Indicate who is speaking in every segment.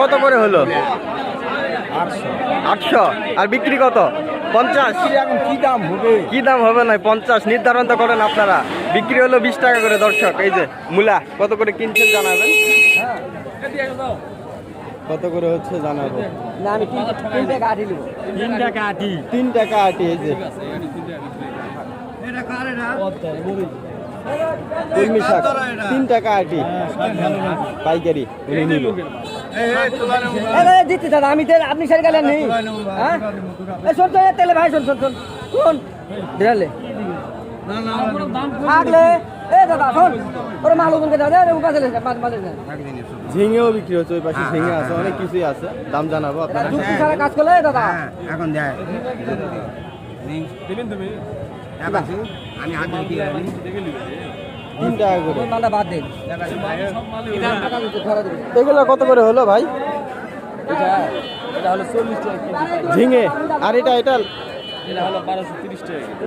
Speaker 1: কত করে হলো? আটশো। আর বিক্রি কত? পঞ্চাশ?
Speaker 2: এখন কি দাম হবে?
Speaker 1: কি দাম হবে না পঞ্চাশ। নির্ধারণ তো করেন আপনারা। বিক্রি হলো বিশ টাকা করে দর্শক। এই যে মূলা কত করে কিনছেন জানাবেন? কত করে হচ্ছে জানাব?
Speaker 2: না আমি তিন তিন টাকা আটি নেব। তিন টাকা আটি।
Speaker 1: তিন এই যে। কলমি শাক। তিন টাকা আটি। পাইকারি উনি নিল।
Speaker 2: দিচ্ছি দাদা আমি আপনি সারি গেলেন নেই হ্যাঁ? এই শোন তো তেলে ভাই শোন শোন শোন শোন। দিলে থাকলে এ দাদা শোন ওরে মাল ওখানকে দাদা উপাস
Speaker 1: ঝিঙেও বিক্রি হচ্ছে ওই পাশে ঝিঙে আছে অনেক কিছুই আছে দাম জানাব আপনারা
Speaker 2: যুক্তি ছাড়া কাজ করলে দাদা?
Speaker 3: এখন দেয়। আমি হাত দিয়ে
Speaker 1: তিন টাকা করে।
Speaker 2: ওই মালটা বাদ দেন
Speaker 1: এগুলো কত করে হলো ভাই? ঝিঙে। আর এটা এটা?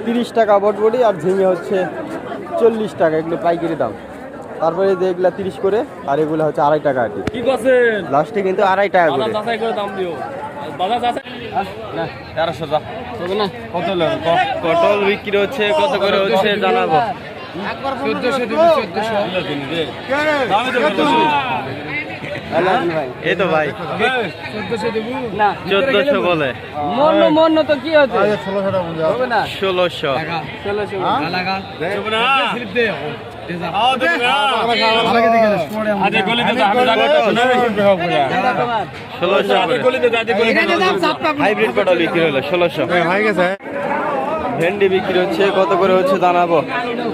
Speaker 2: তিরিশ টাকা
Speaker 1: বটবটি আর ঝিঙে হচ্ছে চল্লিশ টাকা এগুলো পাইকারি দাম। তারপরে যে এগুলা তিরিশ করে আর এগুলো হচ্ছে আড়াই টাকা আর কি লাস্টে কিন্তু আড়াই টাকা করে।
Speaker 4: দাম দিও।
Speaker 1: তেরোশো কত পটল বিক্রি হচ্ছে কত করে হচ্ছে জানাব। এই তো ভাই চোদ্দশো বলে
Speaker 2: মন মন তো কি হচ্ছে
Speaker 1: ষোলোশো
Speaker 2: ষোলোশো
Speaker 1: হাইব্রিড পটল বিক্রি হলো ষোলোশো হয়ে গেছে ভেন্ডি বিক্রি হচ্ছে কত করে হচ্ছে জানাব?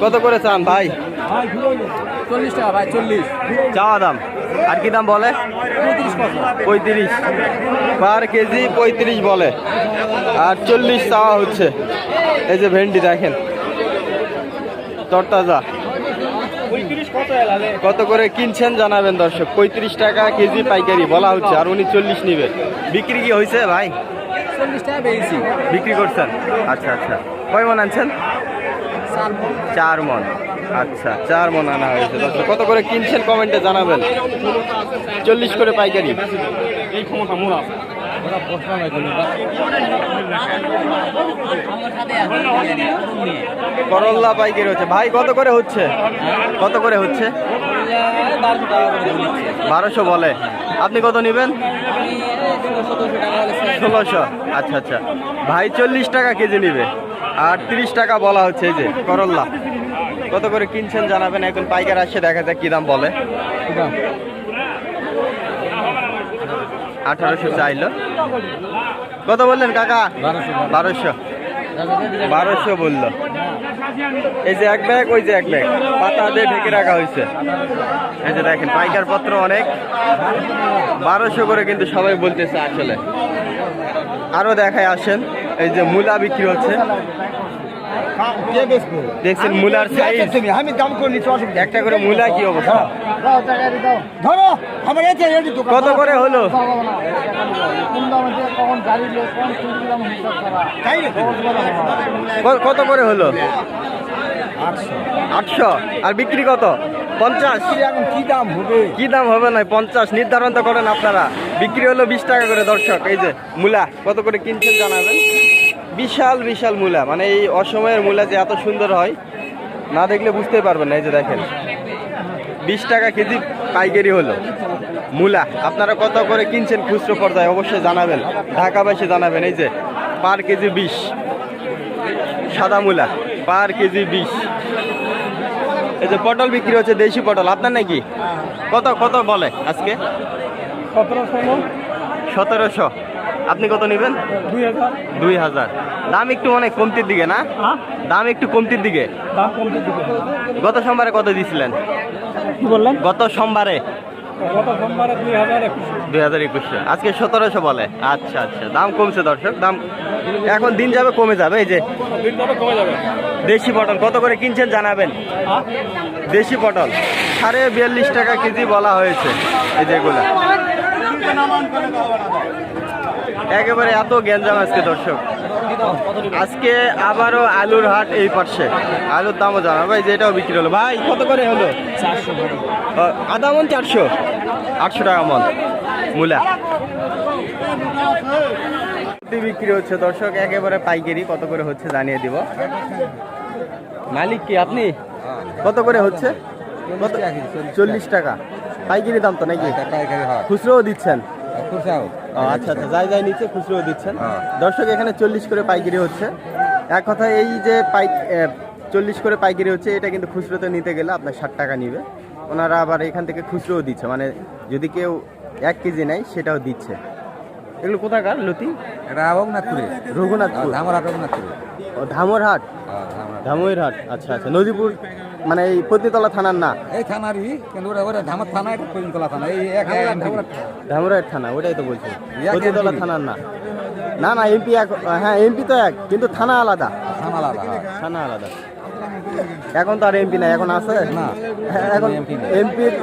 Speaker 1: কত করে চান ভাই?
Speaker 2: চল্লিশ টাকা ভাই চল্লিশ।
Speaker 1: চাওয়া দাম আর কি দাম বলে? পঁয়ত্রিশ পার কেজি পঁয়ত্রিশ বলে। আর চল্লিশ চাওয়া হচ্ছে। এই যে ভেন্ডি দেখেন। তরতাজা। কত করে কিনছেন জানাবেন দর্শক। পঁয়ত্রিশ টাকা কেজি পাইকারি বলা হচ্ছে আর উনি চল্লিশ নিবে। বিক্রি কি হয়েছে ভাই?
Speaker 2: চল্লিশ টাকা পেয়েছি
Speaker 1: বিক্রি করছেন? আচ্ছা আচ্ছা। কয় মন আনছেন? চার মন। আচ্ছা চার মন আনা হয়েছে। কত করে কিনছেন কমেন্টে জানাবেন? চল্লিশ করে পাইকারি।
Speaker 4: এই ক্ষমতা মোরা
Speaker 1: করল্লা পাইকারি হচ্ছে। ভাই কত করে হচ্ছে? কত করে হচ্ছে? বারোশো বলে। আপনি কত নেবেন? ষোলোশো আচ্ছা আচ্ছা। ভাই চল্লিশ টাকা কেজি নেবে। আর তিরিশ টাকা বলা হচ্ছে যে, করল্লা। কত করে কিনছেন জানাবেন? এখন পাইকার আসছে, দেখা যাক কি দাম বলে। আঠারোশো চাইলো। কত বললেন কাকা? বারোশো। বারোশো বলল। এই যে এক ব্যাগ, ওই যে এক ব্যাগ। পাতা দিয়ে ঢেকে রাখা হয়েছে। এই যে দেখেন, পাইকার পত্র অনেক। বারোশো করে কিন্তু সবাই বলতেছে আসলে। আরও দেখায় আসেন। এই যে মূলা বিক্রি হচ্ছে। দেখছেন মূলার সাইজ।
Speaker 3: আমি দাম করে নিচ্ছি অসুবিধা।
Speaker 1: একটা করে মূলা কি অবস্থা?
Speaker 3: ধরো আমার এতে
Speaker 1: কত করে হলো? কত করে হলো? আটশো। আর বিক্রি কত? পঞ্চাশ?
Speaker 3: কি দাম হবে?
Speaker 1: কি দাম হবে না? পঞ্চাশ? নির্ধারণ তো করেন আপনারা। বিক্রি হলো বিশ টাকা করে দর্শক। এই যে মূলা কত করে কিনছেন জানাবেন? বিশাল বিশাল মূলা। মানে এই অসময়ের মূলা যে এত সুন্দর হয় না দেখলে বুঝতে পারবেন না এই যে দেখেন। বিশ টাকা কেজি পাইকারি হলো। মূলা আপনারা কত করে কিনছেন খুচরো পর্যায়ে অবশ্যই জানাবেন। ঢাকাবাসী জানাবেন এই যে পার কেজি বিশ। সাদা মূলা পার কেজি বিশ। এই যে পটল বিক্রি হচ্ছে দেশি পটল। আপনার নাকি? কত কত বলে আজকে? সতেরোশো। আপনি কত নেবেন? দুই হাজার। দাম একটু মানে কমতির দিকে না? দাম একটু কমতির দিকে? গত সোমবারে কত দিয়েছিলেন
Speaker 2: কি বললেন?
Speaker 1: গত সোমবারে?
Speaker 2: দুই হাজার একুশ।
Speaker 1: আজকে সতেরোশো বলে। আচ্ছা আচ্ছা। দাম কমছে দর্শক দাম এখন দিন যাবে কমে যাবে এই যে দেশি পটল কত করে কিনছেন জানাবেন? দেশি পটল সাড়ে বিয়াল্লিশ টাকা কেজি বলা হয়েছে এই যেগুলা একেবারে এত গ্যাঞ্জাম আজকে দর্শক। আজকে আবারও আলুর হাট এই পাশে। আলুর দামও জানা। ভাই যে এটাও বিক্রি হলো। ভাই কত করে হলো? আধা মন চারশো। আটশো টাকা মন। মূলা। বিক্রি হচ্ছে দর্শক একেবারে পাইকারি। কত করে হচ্ছে জানিয়ে দিব। মালিক কি আপনি? কত করে হচ্ছে? চল্লিশ টাকা। পাইকারি দাম তো নাকি? খুচরোও দিচ্ছেন। আচ্ছা আচ্ছা যাই যাই নিচে খুচরোও দিচ্ছেন। দর্শক এখানে চল্লিশ করে পাইকারি হচ্ছে। এক কথা এই যে পাই চল্লিশ করে পাইকারি হচ্ছে এটা কিন্তু খুচরোতে নিতে গেলে আপনার ষাট টাকা নিবে। ওনারা আবার এখান থেকে খুচরোও দিচ্ছে মানে যদি কেউ এক কেজি নেয় সেটাও দিচ্ছে। এগুলো কোথাকার লতি?
Speaker 3: এটা রঘুনাথপুরে।
Speaker 1: রঘুনাথপুর।
Speaker 3: ধামরা রঘুনাথপুরে
Speaker 1: ও ধামরহাট? ধামইরহাট আচ্ছা আচ্ছা নদীপুর? মানে এই পতিতলা থানার না?
Speaker 3: এই থানারই কিন্তু ওরা ওরা ধামার থানা এটা পতিতলা থানা এই এক
Speaker 1: ধামরাইট থানা ওটাই তো বলছি।
Speaker 3: পতিতলা
Speaker 1: থানার না? না না এমপি এক হ্যাঁ এমপি তো এক কিন্তু থানা আলাদা।
Speaker 3: থানা আলাদা। হ্যাঁ।
Speaker 1: থানা আলাদা। এখন তো আর এমপি নাই এখন আছে?
Speaker 3: না,
Speaker 1: হ্যাঁ, এখন
Speaker 3: এমপি
Speaker 1: এমপির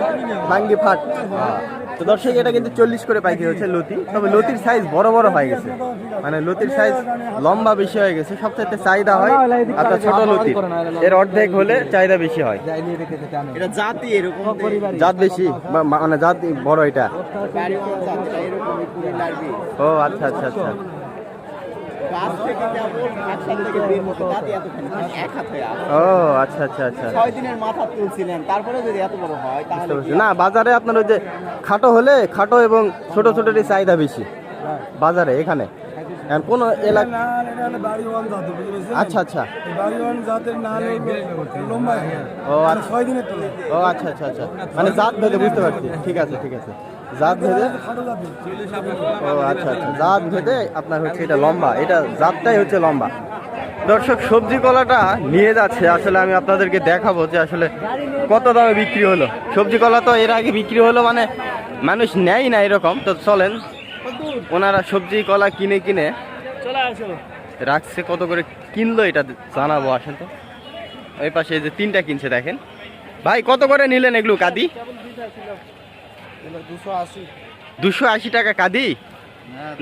Speaker 1: ভাঙ্গি ফাট। তো দর্শক এটা কিন্তু চল্লিশ করে পাইকি হচ্ছে লতি। তবে লতির সাইজ বড় বড় হয়ে গেছে। মানে লতির সাইজ লম্বা বেশি হয়ে গেছে। সবচাইতে চাহিদা হয় আপনার ছোট লতি এর অর্ধেক হলে চাহিদা বেশি হয়।
Speaker 2: এটা জাতি এরকম।
Speaker 1: জাত বেশি মানে জাত বড় এটা। ও আচ্ছা আচ্ছা আচ্ছা।
Speaker 2: গাছ থেকে কেবল একসাথে থেকে বের হতো জাতি এতখানি এক হাত হয়ে আসে।
Speaker 1: ও আচ্ছা আচ্ছা আচ্ছা।
Speaker 2: ছয় দিনের মাথা তুলছিলেন তারপরে যদি এত বড় হয় তাহলে
Speaker 1: না বাজারে আপনার ওই যে খাটো হলে খাটো এবং ছোট ছোটটি চাহিদা বেশি। বাজারে এখানে? এখন কোন এলাকা আচ্ছা আচ্ছা। ও আচ্ছা। ও আচ্ছা আচ্ছা আচ্ছা। মানে জাত ভেদে বুঝতে পারছি। ঠিক আছে ঠিক আছে। জাত ভেদে? ও আচ্ছা আচ্ছা। জাত ভেদে আপনার হচ্ছে এটা লম্বা। এটা জাতটাই হচ্ছে লম্বা। দর্শক, সবজি কলাটা নিয়ে যাচ্ছে। আসলে আমি আপনাদেরকে দেখাবো যে আসলে কত দামে বিক্রি হলো। সবজি কলা তো এর আগে বিক্রি হলো মানে মানুষ নেয় না এরকম। তো চলেন, ওনারা সবজি কলা কিনে কিনে রাখছে। কত করে কিনলো এটা জানাব আসেন তো। ওই পাশে যে তিনটা কিনছে, দেখেন। ভাই, কত করে নিলেন এগুলো, কাদি? দুশো আশি। টাকা কাদি?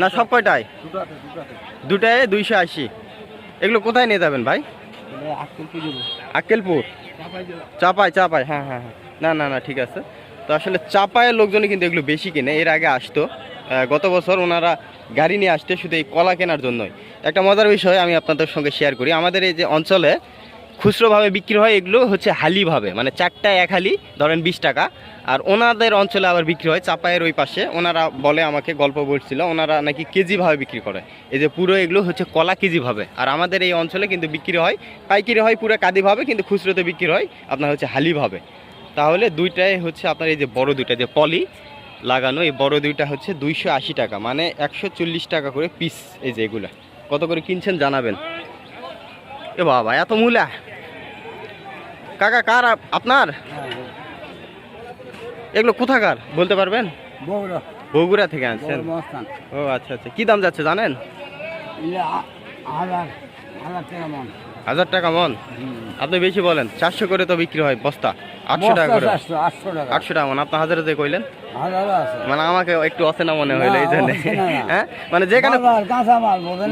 Speaker 1: না সব কয়টায়? দুটায় দুইশো আশি। এগুলো কোথায় নিয়ে যাবেন ভাই? আক্কেলপুর চাপায় চাপায় হ্যাঁ হ্যাঁ হ্যাঁ। না না না ঠিক আছে। তো আসলে চাপায়ের লোকজনই কিন্তু এগুলো বেশি কিনে। এর আগে আসতো। গত বছর ওনারা গাড়ি নিয়ে আসতে শুধু এই কলা কেনার জন্যই। একটা মজার বিষয় আমি আপনাদের সঙ্গে শেয়ার করি। আমাদের এই যে অঞ্চলে খুচরোভাবে বিক্রি হয়, এগুলো হচ্ছে হালিভাবে। মানে চারটায় এক হালি, ধরেন বিশ টাকা। আর ওনাদের অঞ্চলে আবার বিক্রি হয়, চাপায়ের ওই পাশে। ওনারা বলে আমাকে, গল্প বলছিল, ওনারা নাকি কেজিভাবে বিক্রি করে। এই যে পুরো এগুলো হচ্ছে কলা কেজিভাবে। আর আমাদের এই অঞ্চলে কিন্তু বিক্রি হয়, পাইকারি হয় পুরো কাদিভাবে, কিন্তু খুচরোতে বিক্রি হয় আপনার হচ্ছে হালিভাবে। তাহলে দুইটাই হচ্ছে আপনার এই যে বড় দুইটা যে পলি লাগানো, এই বড় দুইটা হচ্ছে দুইশো আশি টাকা। মানে একশো চল্লিশ টাকা করে পিস এই যে এগুলো। কত করে কিনছেন জানাবেন। এ বাবা এত মূলা কাকা কার আপনার? এগুলো কোথাকার বলতে পারবেন?
Speaker 3: বগুড়া।
Speaker 1: থেকে আনছেন। ও আচ্ছা আচ্ছা। কি দাম যাচ্ছে জানেন?
Speaker 3: হাজার টাকা মন।
Speaker 1: আপনি বেশি বলেন চারশো করে তো বিক্রি হয় বস্তা। আটশো টাকা করে।
Speaker 3: আটশো টাকা।
Speaker 1: আটশো টাকা মন। আপনার হাজারে কইলেন? মানে আমাকে একটু অচেনা মনে হইল এই জন্য। হ্যাঁ? মানে যেখানে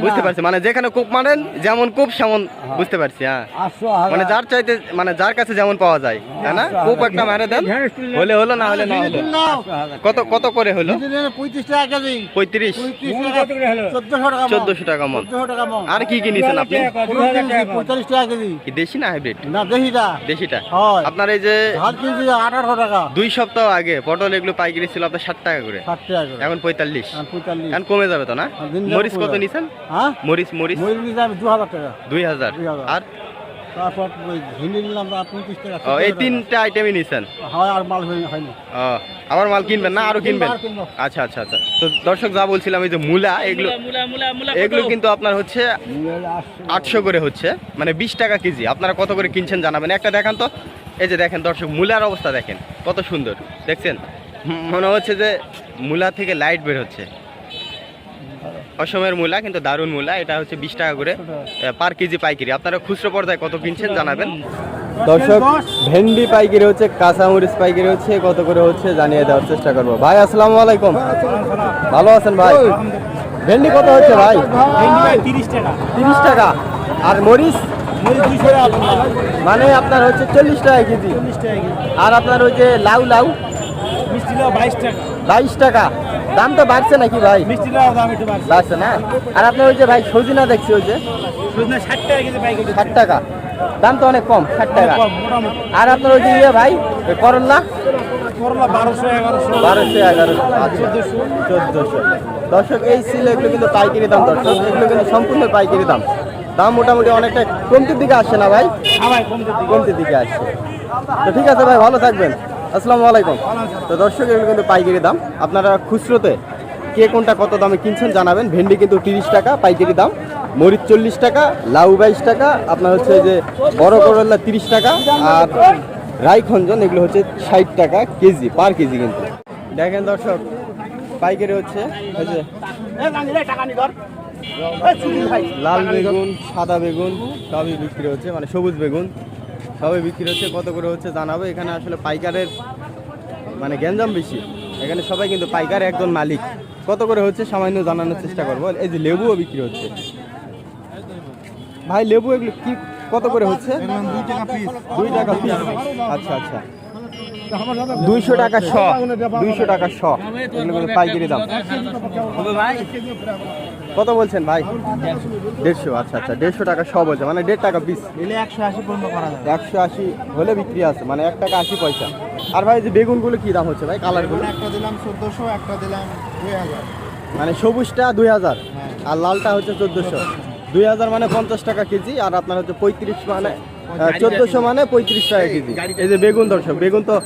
Speaker 1: বুঝতে পারছি। মানে যেখানে কূপ মারেন যেমন কূপ সেমন বুঝতে পারছি হ্যাঁ। মানে যার চাইতে মানে যার কাছে যেমন পাওয়া যায় তাই না? কূপ একটা মেরে দেন। হলে হলো না হলে না হলো। কত কত করে হলো?
Speaker 3: পঁয়ত্রিশ টাকা কেজি।
Speaker 1: পঁয়ত্রিশ।
Speaker 3: চোদ্দশো টাকা
Speaker 1: মন।
Speaker 3: মন।
Speaker 1: আর কি কি নিছেন আপনি
Speaker 3: পঁয়তাল্লিশ টাকা কেজি।
Speaker 1: দেশি না হাইব্রিড?
Speaker 3: না দেখিটা
Speaker 1: দেশিটা। আপনার এই যে
Speaker 3: আঠারোশো টাকা।
Speaker 1: দুই সপ্তাহ আগে পটল এগুলো পাইকারি ছিল আপনার ষাট টাকা করে।
Speaker 3: ষাট টাকা করে।
Speaker 1: এখন পঁয়তাল্লিশ।
Speaker 3: পঁয়তাল্লিশ।
Speaker 1: এখন কমে যাবে তো না? মরিচ কত। নিছেন?
Speaker 3: হ্যাঁ?
Speaker 1: মরিচ মরিচ?
Speaker 3: ময়ূর আমি দু হাজার টাকা।
Speaker 1: দুই হাজার।
Speaker 3: দুই হাজার।
Speaker 1: আর?
Speaker 3: তারপর ভেন্ডি নিলাম পঁয়ত্রিশ টাকা
Speaker 1: এই তিনটা আইটেমই নিছেন?
Speaker 3: হয় আর মাল হয়নি হয়নি।
Speaker 1: ও, আবার মাল কিনবেন না? আরও কিনবেন? আচ্ছা আচ্ছা আচ্ছা। তো দর্শক যা বলছিলাম এই যে মূলা এগুলো এগুলো কিন্তু আপনার হচ্ছে আটশো করে হচ্ছে। মানে বিশ টাকা কেজি। আপনারা কত করে কিনছেন জানাবেন। একটা দেখান তো। এই যে দেখেন দর্শক মূলার অবস্থা দেখেন। কত সুন্দর। দেখছেন? মনে হচ্ছে যে মূলা থেকে লাইট বের হচ্ছে। অসমের মূলা কিন্তু দারুণ মূলা এটা হচ্ছে বিশ টাকা করে পার কেজি পাইকারি। আপনারা খুচরো পর্দায় কত কিনছেন জানাবেন। দর্শক ভেন্ডি পাইকারি হচ্ছে কাঁচামরিচ পাইকারি হচ্ছে কত করে হচ্ছে জানিয়ে দেওয়ার চেষ্টা করব। ভাই আসসালামু আলাইকুম। ভালো আছেন ভাই? ভেন্ডি কত হচ্ছে ভাই?
Speaker 4: তিরিশ টাকা।
Speaker 1: তিরিশ টাকা। আর মরিচ? মানে আপনার হচ্ছে চল্লিশ টাকা কেজি। আর আপনার ওই যে লাউ লাউ
Speaker 4: লাউ? বাইশ টাকা।
Speaker 1: দাম তো বাড়ছে নাকি ভাই?
Speaker 4: বাড়ছে।
Speaker 1: না? আর আপনার ওই যে ভাই সজিনা দেখছি ওই যে?
Speaker 4: ষাট টাকা
Speaker 1: দাম তো অনেক কম ষাট টাকা। আর আপনার ওই যে ইয়ে ভাই করল্লা
Speaker 4: করলা? বারোশো এগারোশো।
Speaker 1: বারোশো চোদ্দোশো। দর্শক এই ছিল এগুলো কিন্তু পাইকারি দাম দর্শক। এগুলো কিন্তু সম্পূর্ণ পাইকারি দাম। দাম মোটামুটি অনেকটা কমতির দিকে আসছে না ভাই?
Speaker 4: সবাই
Speaker 1: কমতির দিকে আসছে। তো ঠিক আছে ভাই ভালো থাকবেন। আসসালামু আলাইকুম। তো দর্শক, এগুলো কিন্তু পাইকারি দাম। আপনারা খুচরোতে কে কোনটা কত দামে কিনছেন জানাবেন। ভেন্ডি কিন্তু তিরিশ টাকা, পাইকারি দাম। মরিচ চল্লিশ টাকা, লাউ বাইশ টাকা, আপনার হচ্ছে যে বড় করল্লা তিরিশ টাকা, আর রাইখঞ্জন এগুলো হচ্ছে ষাট টাকা কেজি, পার কেজি কিন্তু। দেখেন দর্শক, পাইকারি হচ্ছে লাল বেগুন, সাদা বেগুন, সবই বিক্রি হচ্ছে মানে সবুজ বেগুন। সবই বিক্রি হচ্ছে, কত করে হচ্ছে জানাব। এখানে আসলে পাইকারের মানে গ্যাঞ্জাম বেশি। এখানে সবাই কিন্তু পাইকার একজন মালিক। কত করে হচ্ছে সামান্য জানানোর চেষ্টা করব। এই যে লেবুও বিক্রি হচ্ছে। ভাই, লেবু এগুলো কি, কত করে হচ্ছে?
Speaker 4: দুই টাকা পিস
Speaker 1: আচ্ছা আচ্ছা। দুইশো টাকা শ। দুইশো টাকা শ। এগুলো পাইকারি দাম। কত বলছেন ভাই? দেড়শো আচ্ছা আচ্ছা দেড়শো টাকা সব বলছে মানে দেড় টাকা পিস
Speaker 4: এলে একশো আশি পর্যন্ত করা যাবে।
Speaker 1: একশো আশি হলে বিক্রি আছে মানে এক টাকা আশি পয়সা। আর ভাই যে বেগুনগুলো কি দাম হচ্ছে ভাই কালারগুলো
Speaker 4: একটা দিলাম চোদ্দশো একটা দিলাম দুই হাজার।
Speaker 1: মানে সবুজটা দুই হাজার আর লালটা হচ্ছে চোদ্দোশো। দুই হাজার মানে পঞ্চাশ টাকা কেজি আর আপনার হচ্ছে পঁয়ত্রিশ মানে চোদ্দোশো মানে পঁয়ত্রিশ টাকা কেজি। এই যে বেগুন দর্শক বেগুন তো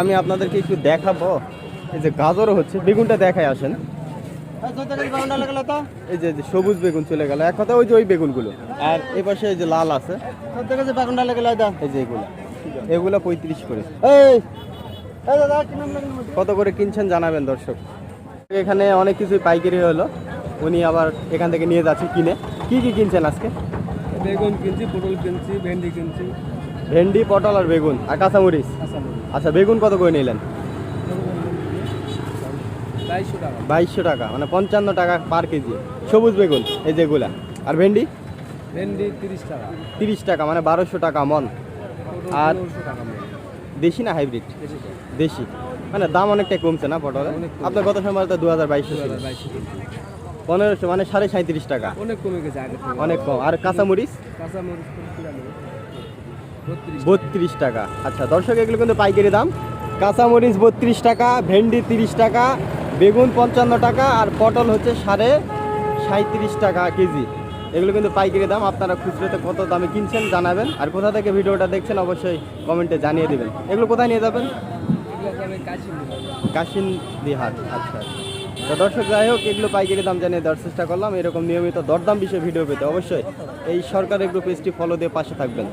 Speaker 1: আমি আপনাদেরকে একটু দেখাবো। এই যে গাজরও হচ্ছে বেগুনটা দেখায় আসেন। এই যে এই যে সবুজ বেগুন চলে গেল। এক কথা ওই যে ওই বেগুনগুলো। আর এ পাশে এই যে লাল আছে। এই যে এগুলো। এগুলো পঁয়ত্রিশ করে। কত করে কিনছেন জানাবেন দর্শক। এখানে অনেক কিছুই পাইকারি হলো। উনি আবার এখান থেকে নিয়ে যাচ্ছে কিনে। কি কি কিনছেন আজকে?
Speaker 3: বেগুন কিনছি পটল কিনছি ভেন্ডি কিনছি।
Speaker 1: ভেন্ডি পটল আর বেগুন। আর কাঁচামরিচ। আচ্ছা বেগুন কত করে নিলেন?
Speaker 3: বাইশশো টাকা।
Speaker 1: মানে পঞ্চান্ন টাকা পার কেজি সবুজ বেগুন এই যেগুলা আর ভেন্ডি?
Speaker 3: ভেন্ডি তিরিশ টাকা।
Speaker 1: তিরিশ টাকা মানে বারোশো টাকা মন। আর দেশি না হাইব্রিড দেশি মানে দাম অনেকটাই কমছে না পটলের? আপনার গত সময় তো দু হাজার বাইশশো ছিল। পনেরোশো মানে সাড়ে সাঁত্রিশ টাকা।
Speaker 3: অনেক কমে গেছে আগে
Speaker 1: অনেক কম। আর কাঁচামরিচ?
Speaker 3: কাঁচা বত্রিশ
Speaker 1: বত্রিশ টাকা। আচ্ছা দর্শক এগুলো কিন্তু পাইকারি দাম। কাঁচামরিচ বত্রিশ টাকা ভেন্ডি তিরিশ টাকা বেগুন পঞ্চান্ন টাকা আর পটল হচ্ছে সাড়ে সাঁত্রিশ টাকা কেজি। এগুলো কিন্তু পাইকারি দাম, আপনারা খুচরোতে কত দামে কিনছেন জানাবেন। আর কোথা থেকে ভিডিওটা দেখছেন অবশ্যই কমেন্টে জানিয়ে দেবেন। এগুলো কোথায় নিয়ে যাবেন? কাশিন বিহার আচ্ছা। তো দর্শক, যাই হোক, এগুলো পাইকারি দাম জানিয়ে দেওয়ার চেষ্টা করলাম। এরকম নিয়মিত দরদাম বিষয়ে ভিডিও পেতে অবশ্যই এই সরকার এগুলো পেজটি ফলো দিয়ে পাশে থাকবেন।